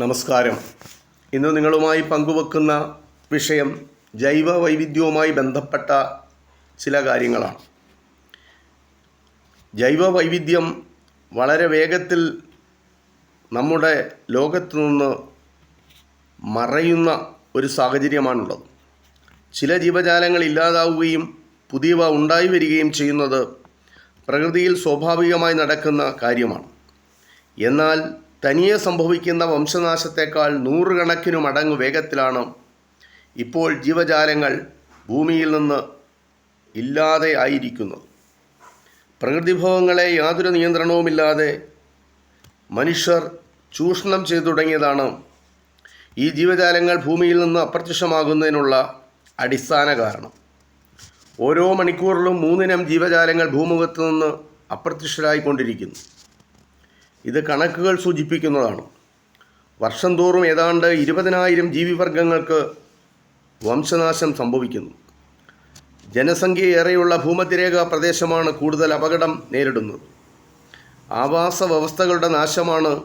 നമസ്കാരം. ഇന്ന് നിങ്ങളുമായി പങ്കുവെക്കുന്ന വിഷയം ജൈവ വൈവിധ്യവുമായി ബന്ധപ്പെട്ട ചില കാര്യങ്ങളാണ്. ജൈവ വൈവിധ്യം വളരെ വേഗത്തിൽ നമ്മുടെ ലോകത്ത് നിന്ന് മറയുന്ന ഒരു സാഹചര്യമാണുള്ളത്. ചില ജീവജാലങ്ങൾ ഇല്ലാതാവുകയും പുതിയവ ഉണ്ടായി വരികയും ചെയ്യുന്നത് പ്രകൃതിയിൽ സ്വാഭാവികമായി നടക്കുന്ന കാര്യമാണ്. എന്നാൽ തനിയെ സംഭവിക്കുന്ന വംശനാശത്തേക്കാൾ നൂറുകണക്കിനു മടങ്ങ് വേഗത്തിലാണ് ഇപ്പോൾ ജീവജാലങ്ങൾ ഭൂമിയിൽ നിന്ന് ഇല്ലാതെ ആയിരിക്കുന്നത്. പ്രകൃതിഭവങ്ങളെ യാതൊരു നിയന്ത്രണവുമില്ലാതെ മനുഷ്യർ ചൂഷണം ചെയ്തു തുടങ്ങിയതാണ് ഈ ജീവജാലങ്ങൾ ഭൂമിയിൽ നിന്ന് അപ്രത്യക്ഷമാകുന്നതിനുള്ള അടിസ്ഥാന കാരണം. ഓരോ മണിക്കൂറിലും മൂന്നിനം ജീവജാലങ്ങൾ ഭൂമുഖത്ത് നിന്ന് അപ്രത്യക്ഷരായിക്കൊണ്ടിരിക്കുന്നു. ഇത് കണക്കുകൾ സൂചിപ്പിക്കുന്നതാണ്. വർഷം തോറും ഏതാണ്ട് ഇരുപതിനായിരം ജീവിവർഗങ്ങൾക്ക് വംശനാശം സംഭവിക്കുന്നു. ജനസംഖ്യ ഏറെയുള്ള ഭൂമധ്യരേഖ പ്രദേശമാണ് കൂടുതൽ അപകടം നേരിടുന്നത്. ആവാസ വ്യവസ്ഥകളുടെ നാശമാണ്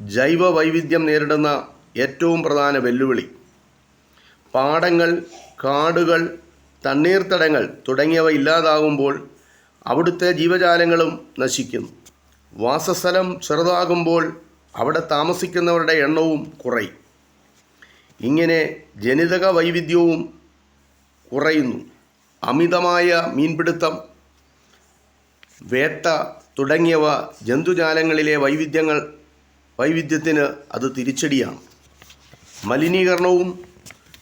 ജൈവ വൈവിധ്യം നേരിടുന്ന ഏറ്റവും പ്രധാന വെല്ലുവിളി. പാടങ്ങൾ കാടുകൾ തണ്ണീർത്തടങ്ങൾ തുടങ്ങിയവ ഇല്ലാതാകുമ്പോൾ അവിടുത്തെ ജീവജാലങ്ങളും നശിക്കുന്നു. വാസസ്ഥലം ചെറുതാകുമ്പോൾ അവിടെ താമസിക്കുന്നവരുടെ എണ്ണവും കുറയും. ഇങ്ങനെ ജനിതക വൈവിധ്യവും കുറയുന്നു. അമിതമായ മീൻപിടുത്തം വേട്ട തുടങ്ങിയവ ജന്തുജാലങ്ങളിലെ വൈവിധ്യങ്ങൾ വൈവിധ്യത്തിന് അത് തിരിച്ചടിയാണ്. മലിനീകരണവും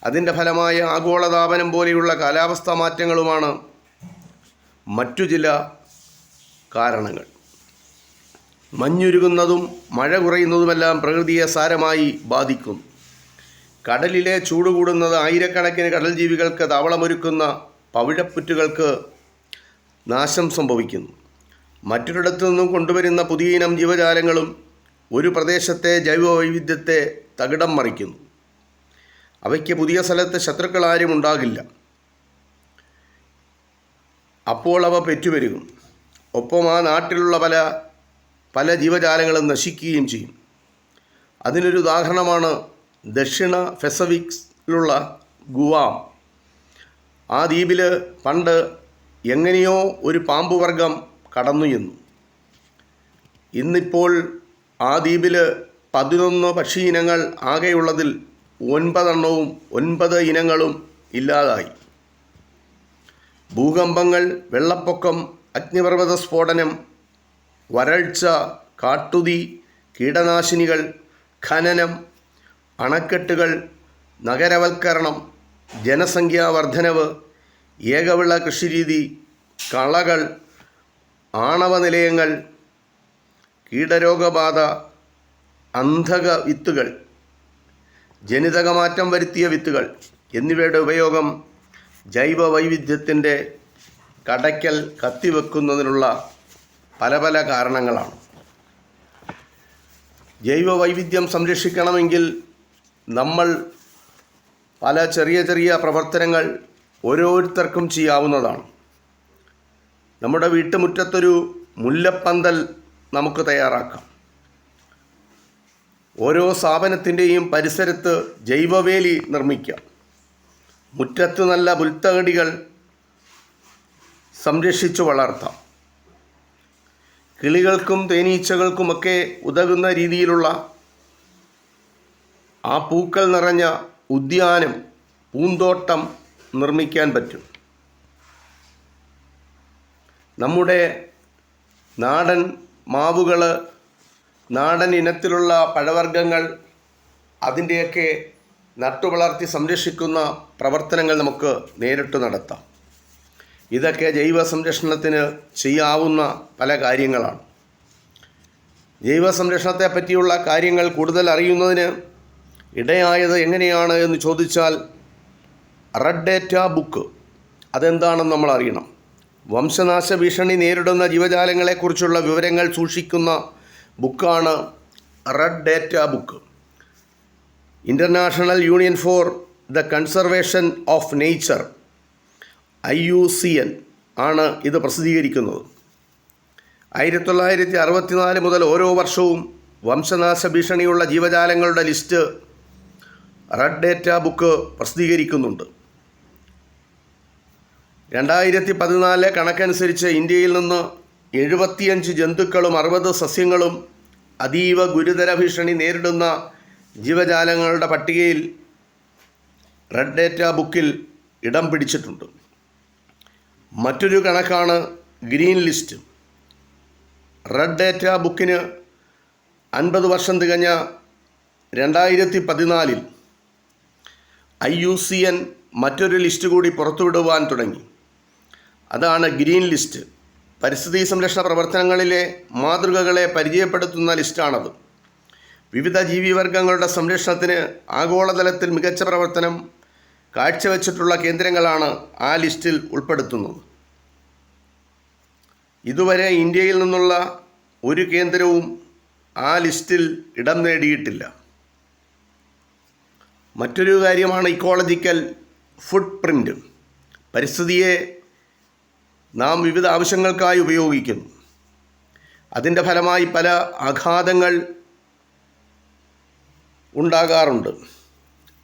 അതിന്റെ ഫലമായ ആഗോളതാപനം പോലെയുള്ള കാലാവസ്ഥാ മാറ്റങ്ങളുമാണ് മറ്റു ചില കാരണങ്ങൾ. മഞ്ഞുരുകുന്നതും മഴ കുറയുന്നതുമെല്ലാം പ്രകൃതിയെ സാരമായി ബാധിക്കും. കടലിലെ ചൂട് കൂടുന്നത് ആയിരക്കണക്കിന് കടൽ ജീവികൾക്ക് താവളമൊരുക്കുന്ന പവിഴപ്പുറ്റുകൾക്ക് നാശം സംഭവിക്കുന്നു. മറ്റൊരിടത്തു നിന്നും കൊണ്ടുവരുന്ന പുതിയ ഇനം ജീവജാലങ്ങളും ഒരു പ്രദേശത്തെ ജൈവ വൈവിധ്യത്തെ തകിടം മറിക്കുന്നു. അവയ്ക്ക് പുതിയ സ്ഥലത്ത് ശത്രുക്കൾ ആരും ഉണ്ടാകില്ല. അപ്പോൾ അവ പെറ്റുപെരുകും. ഒപ്പം ആ നാട്ടിലുള്ള പല പല ജീവജാലങ്ങളും നശിക്കുകയും ചെയ്യും. അതിനൊരു ഉദാഹരണമാണ് ദക്ഷിണ ഫെസഫിക്സിലുള്ള ഗുവാം. ആ ദ്വീപിൽ പണ്ട് എങ്ങനെയോ ഒരു പാമ്പുവർഗം കടന്നു ചെന്നു. ഇന്നിപ്പോൾ ആ ദ്വീപിൽ പതിനൊന്ന് പക്ഷി ഇനങ്ങൾ ആകെയുള്ളതിൽ ഒൻപതെണ്ണവും ഒൻപത് ഇനങ്ങളും ഇല്ലാതായി. ഭൂകമ്പങ്ങൾ വെള്ളപ്പൊക്കം അഗ്നിപർവത സ്ഫോടനം വരൾച്ച കാട്ടുതീ കീടനാശിനികൾ ഖനനം അണക്കെട്ടുകൾ നഗരവൽക്കരണം ജനസംഖ്യാ വർധനവ് ഏകവിള കൃഷിരീതി കളകൾ ആണവ നിലയങ്ങൾ കീടരോഗബാധ അന്ധക വിത്തുകൾ ജനിതകമാറ്റം വരുത്തിയ വിത്തുകൾ എന്നിവയുടെ ഉപയോഗം ജൈവ വൈവിധ്യത്തിന്റെ കടയ്ക്കൽ കത്തിവെക്കുന്നതിനുള്ള പല പല കാരണങ്ങളാണ്. ജൈവ വൈവിധ്യം സംരക്ഷിക്കണമെങ്കിൽ നമ്മൾ പല ചെറിയ ചെറിയ പ്രവർത്തനങ്ങൾ ഓരോരുത്തർക്കും ചെയ്യാവുന്നതാണ്. നമ്മുടെ വീട്ടുമുറ്റത്തൊരു മുല്ലപ്പന്തൽ നമുക്ക് തയ്യാറാക്കാം. ഓരോ സ്ഥാപനത്തിന്റെയും പരിസരത്ത് ജൈവവേലി നിർമ്മിക്കാം. മുറ്റത്ത് നല്ല പുൽത്തകടികൾ സംരക്ഷിച്ചു വളർത്താം. കിളികൾക്കും തേനീച്ചകൾക്കുമൊക്കെ ഉതകുന്ന രീതിയിലുള്ള ആ പൂക്കൾ നിറഞ്ഞ ഉദ്യാനം പൂന്തോട്ടം നിർമ്മിക്കാൻ പറ്റും. നമ്മുടെ നാടൻ മാവുകൾ നാടൻ ഇനത്തിലുള്ള പഴവർഗങ്ങൾ അതിന്റെയൊക്കെ നട്ടുവളർത്തി സംരക്ഷിക്കുന്ന പ്രവർത്തനങ്ങൾ നമുക്ക് നേരിട്ട് നടത്താം. ഇതൊക്കെ ജൈവ സംരക്ഷണത്തിന് ചെയ്യാവുന്ന പല കാര്യങ്ങളാണ്. ജൈവ സംരക്ഷണത്തെ പറ്റിയുള്ള കാര്യങ്ങൾ കൂടുതൽ അറിയുന്നതിന് ഇടയായത് എങ്ങനെയാണ് എന്ന് ചോദിച്ചാൽ റെഡ് ഡേറ്റ ബുക്ക് അതെന്താണെന്ന് നമ്മൾ അറിയണം. വംശനാശ ഭീഷണി നേരിടുന്ന ജീവജാലങ്ങളെക്കുറിച്ചുള്ള വിവരങ്ങൾ സൂക്ഷിക്കുന്ന ബുക്കാണ് red data book International Union for the Conservation of Nature I U C N ആണ് ഇത് പ്രസിദ്ധീകരിക്കുന്നത്. ആയിരത്തി തൊള്ളായിരത്തി അറുപത്തിനാല് മുതൽ ഓരോ വർഷവും വംശനാശ ഭീഷണിയുള്ള ജീവജാലങ്ങളുടെ ലിസ്റ്റ് റെഡ് ഡേറ്റ ബുക്ക് പ്രസിദ്ധീകരിക്കുന്നുണ്ട്. രണ്ടായിരത്തി പതിനാല് കണക്കനുസരിച്ച് ഇന്ത്യയിൽ നിന്ന് എഴുപത്തിയഞ്ച് ജന്തുക്കളും അറുപത് സസ്യങ്ങളും അതീവ ഗുരുതര ഭീഷണി നേരിടുന്ന ജീവജാലങ്ങളുടെ പട്ടികയിൽ റെഡ് ഡേറ്റ ബുക്കിൽ ഇടം പിടിച്ചിട്ടുണ്ട്. മറ്റൊരു കണക്കാണ് ഗ്രീൻ ലിസ്റ്റ്. റെഡ് ഡേറ്റ ബുക്കിന് അൻപത് വർഷം തികഞ്ഞ രണ്ടായിരത്തി പതിനാലിൽ ഐ യു സി എൻ മറ്റൊരു ലിസ്റ്റ് കൂടി പുറത്തുവിടുവാൻ തുടങ്ങി. അതാണ് ഗ്രീൻ ലിസ്റ്റ്. പരിസ്ഥിതി സംരക്ഷണ പ്രവർത്തനങ്ങളിലെ മാതൃകകളെ പരിചയപ്പെടുത്തുന്ന ലിസ്റ്റാണത്. വിവിധ ജീവിവർഗങ്ങളുടെ സംരക്ഷണത്തിന് ആഗോളതലത്തിൽ മികച്ച പ്രവർത്തനം കാഴ്ചവെച്ചിട്ടുള്ള കേന്ദ്രങ്ങളാണ് ആ ലിസ്റ്റിൽ ഉൾപ്പെടുത്തുന്നത്. ഇതുവരെ ഇന്ത്യയിൽ നിന്നുള്ള ഒരു കേന്ദ്രവും ആ ലിസ്റ്റിൽ ഇടം നേടിയിട്ടില്ല. മറ്റൊരു കാര്യമാണ് ഇക്കോളജിക്കൽ ഫുട് പ്രിന്റ് പരിസ്ഥിതിയെ നാം വിവിധ ആവശ്യങ്ങൾക്കായി ഉപയോഗിക്കുന്നു. അതിന്റെ ഫലമായി പല ആഘാതങ്ങൾ ഉണ്ടാകാറുണ്ട്.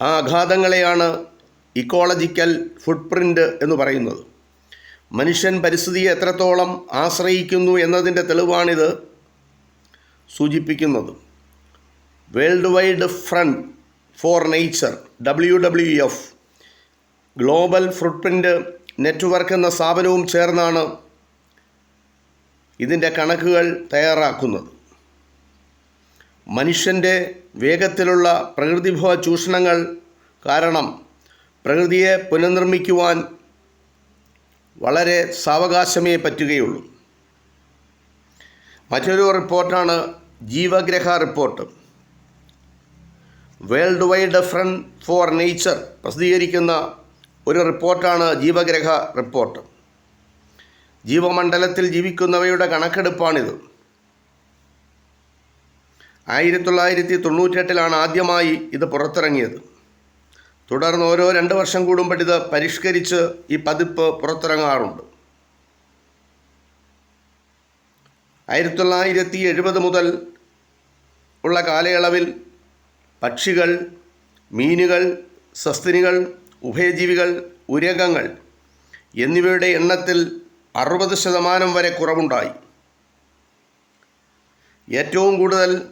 ആ ആഘാതങ്ങളെയാണ് ഇക്കോളജിക്കൽ ഫുട്പ്രിന്റ് എന്ന് പറയുന്നത്. മനുഷ്യൻ പരിസ്ഥിതിയെ എത്രത്തോളം ആശ്രയിക്കുന്നു എന്നതിന്റെ തെളിവാണിത് സൂചിപ്പിക്കുന്നത്. World Wide Fund for Nature W W F Global Footprint Network എന്ന സ്ഥാപനവും ചേർന്നാണ് ഇതിന്റെ കണക്കുകൾ തയ്യാറാക്കുന്നത്. മനുഷ്യന്റെ വേഗത്തിലുള്ള പ്രകൃതിഭവ ചൂഷണങ്ങൾ കാരണം പ്രകൃതിയെ പുനർനിർമ്മിക്കുവാൻ വളരെ സാവകാശമേ പറ്റുകയുള്ളൂ. മറ്റൊരു റിപ്പോർട്ടാണ് ജീവഗ്രഹ report. World Wide Fund for Nature പ്രസിദ്ധീകരിക്കുന്ന ഒരു റിപ്പോർട്ടാണ് ജീവഗ്രഹ റിപ്പോർട്ട്. ജീവമണ്ഡലത്തിൽ ജീവിക്കുന്നവയുടെ കണക്കെടുപ്പാണിത്. ആയിരത്തി തൊള്ളായിരത്തി തൊണ്ണൂറ്റെട്ടിലാണ് ആദ്യമായി ഇത് പുറത്തിറങ്ങിയത്. തുടർന്ന് ഓരോ രണ്ട് വർഷം കൂടുമ്പോൾ ഇത് പരിഷ്കരിച്ച് ഈ പതിപ്പ് പുറത്തിറങ്ങാറുണ്ട്. ആയിരത്തി തൊള്ളായിരത്തി എഴുപത് മുതൽ ഉള്ള കാലയളവിൽ പക്ഷികൾ മീനുകൾ സസ്തിനികൾ ഉഭയജീവികൾ ഉരകങ്ങൾ എന്നിവയുടെ എണ്ണത്തിൽ അറുപത് ശതമാനം വരെ കുറവുണ്ടായി. ഏറ്റവും കൂടുതൽ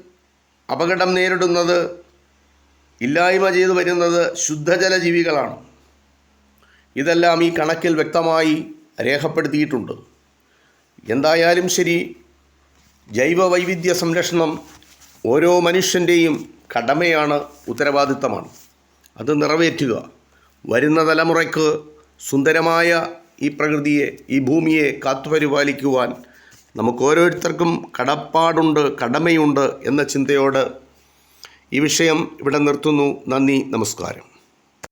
അപകടം നേരിടുന്നത് ഇല്ലായ്മ ചെയ്തു വരുന്നത് ശുദ്ധജല ജീവികളാണ് ഇതെല്ലാം ഈ കണക്കിൽ വ്യക്തമായി രേഖപ്പെടുത്തിയിട്ടുണ്ട്. എന്തായാലും ശരി ജൈവ വൈവിധ്യ സംരക്ഷണം ഓരോ മനുഷ്യന്റെയും കടമയാണ് ഉത്തരവാദിത്തമാണ്. അത് നിറവേറ്റുക. വരുന്ന തലമുറയ്ക്ക് സുന്ദരമായ ഈ പ്രകൃതിയെ ഈ ഭൂമിയെ കാത്തുപരിപാലിക്കുവാൻ നമുക്ക് ഓരോരുത്തർക്കും കടപ്പാടുണ്ട് കടമയുണ്ട് എന്ന ചിന്തയോട് ഈ വിഷയം ഇവിടെ നിർത്തുന്നു. നന്ദി നമസ്കാരം.